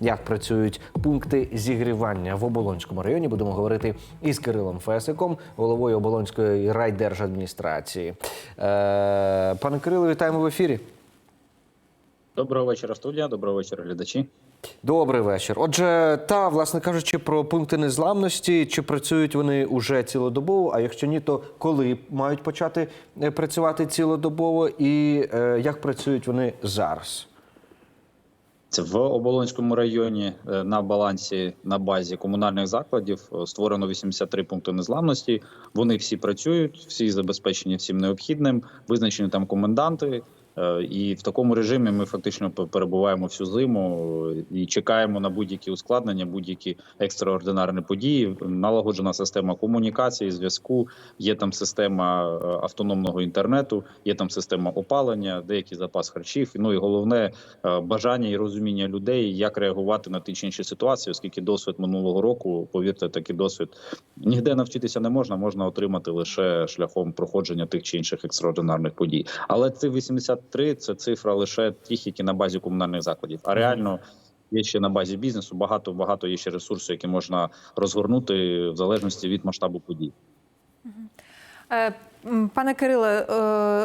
як працюють пункти зігрівання в Оболонському районі. Будемо говорити із Кирилом Фесиком, головою Оболонської райдержадміністрації. Е, пане Кирило, вітаємо в ефірі. Доброго вечора, студія. Доброго вечора, глядачі. Добрий вечір. Отже, та, власне кажучи, про пункти незламності, чи працюють вони уже цілодобово? А якщо ні, то коли мають почати е, працювати цілодобово, і е, як працюють вони зараз? Це в Оболонському районі е, на балансі на базі комунальних закладів е, створено 83 пункти незламності. Вони всі працюють, всі забезпечені всім необхідним. Визначені там коменданти. Е, і в такому режимі ми фактично перебуваємо всю зиму е, і чекаємо на будь-які ускладнення, будь-які екстраординарні події. Налагоджена система комунікації, зв'язку. Є там система е, автономного інтернету, є там система опалення, деякий запас харчів. Ну і головне бажання і розуміння людей, як реагувати на ті чи інші ситуації, оскільки досвід минулого року, повірте, такий досвід ніде навчитися не можна можна отримати лише шляхом проходження тих чи інших екстраординарних подій. Але це 80 3 – це цифра лише тих, які на базі комунальних закладів. А реально є ще на базі бізнесу. Багато багато є ще ресурсів, які можна розгорнути в залежності від масштабу подій. Е, Пане Кириле, е,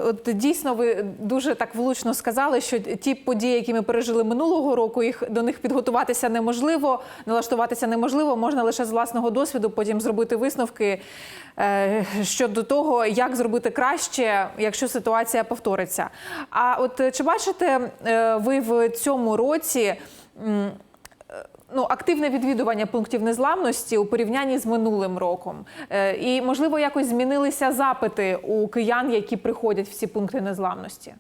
от дійсно ви дуже так влучно сказали, що ті події, які ми пережили минулого року, їх до них підготуватися неможливо, налаштуватися неможливо. Можна лише з власного досвіду потім зробити висновки е, щодо того, як зробити краще, якщо ситуація повториться. А от чи бачите ви в цьому році? Ну, активне відвідування пунктів незламності у порівнянні з минулим роком. Е, і, можливо, якось змінилися запити у киян, які приходять в ці пункти незламності.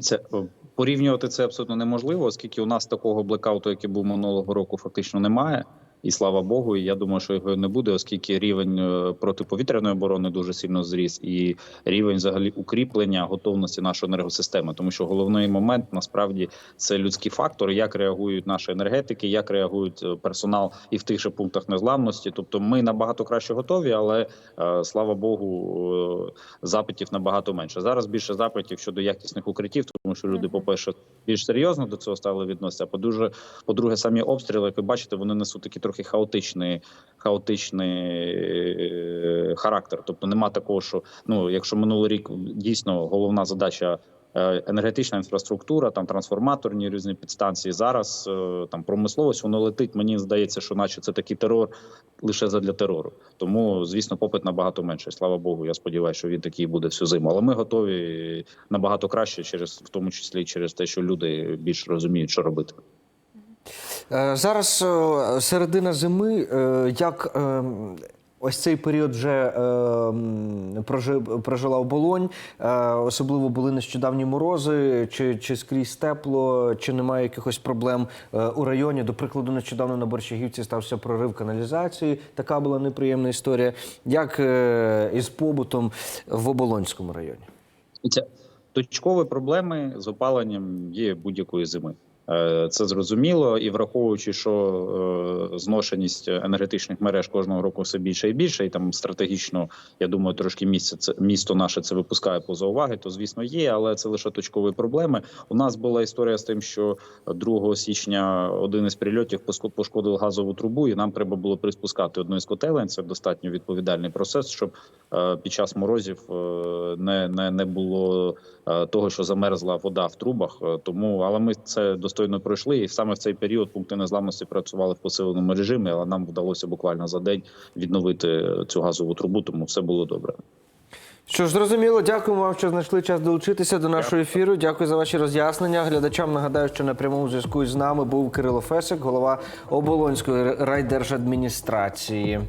Це е, порівнювати це абсолютно неможливо, оскільки у нас такого блекауту, який був минулого року, фактично немає. І слава Богу, і я думаю, що його не буде, оскільки рівень е, протиповітряної оборони дуже сильно зріс, і рівень взагалі укріплення готовності нашої енергосистеми. Тому що головний момент насправді це людський фактор, як реагують наші енергетики, як реагують е, персонал і в тих же пунктах незламності. Тобто, ми набагато краще готові, але е, слава Богу, запитів набагато менше. Зараз більше запитів щодо якісних укриттів, тому що люди, по перше, більш серйозно до цього стали відноситися. А по-дуже, по-друге, самі обстріли, як ви бачите, вони несуть такий трохи хаотичний, хаотичний е, характер. Тобто нема такого, що ну, якщо минулий рік дійсно головна задача. е, Енергетична інфраструктура, там трансформаторні різні підстанції. Зараз е, там промисловість воно летить. Мені здається, що наче це такий терор лише задля терору. Тому, звісно, попит набагато менший. Слава Богу. Я сподіваюся, що він такий буде всю зиму. Але ми готові набагато краще, через в тому числі через те, що люди більш розуміють, що робити. Е, Зараз е, середина зими. Е, Як ось цей період вже прожила оболонь, особливо були нещодавні морози, чи, чи скрізь тепло, чи немає якихось проблем у районі. До прикладу, нещодавно на Борщагівці стався прорив каналізації. Така була неприємна історія. Як із побутом в Оболонському районі? Точкові проблеми з опаленням є будь-якої зими. Е, Це зрозуміло, і враховуючи, що е, зношеність енергетичних мереж кожного року все більше і більше, і там стратегічно, я думаю, трошки місце це місто наше це випускає поза уваги, то звісно є, але це лише точкові проблеми. У нас була історія з тим, що 2 січня один із прильотів пошкодив газову трубу, і нам треба було приспускати одну із котелень. Це достатньо відповідальний процес, щоб е, під час морозів не, не, не було того, що замерзла вода в трубах. Тому, але ми це достойно пройшли. І саме в цей період пункти незламності працювали в посиленому режимі, але нам вдалося буквально за день відновити цю газову трубу, тому все було добре. Що ж, зрозуміло, дякуємо вам, що знайшли час долучитися до нашого ефіру. Дякую за ваші роз'яснення. Глядачам нагадаю, що на прямому зв'язку з нами був Кирило Фесик, голова Оболонської райдержадміністрації.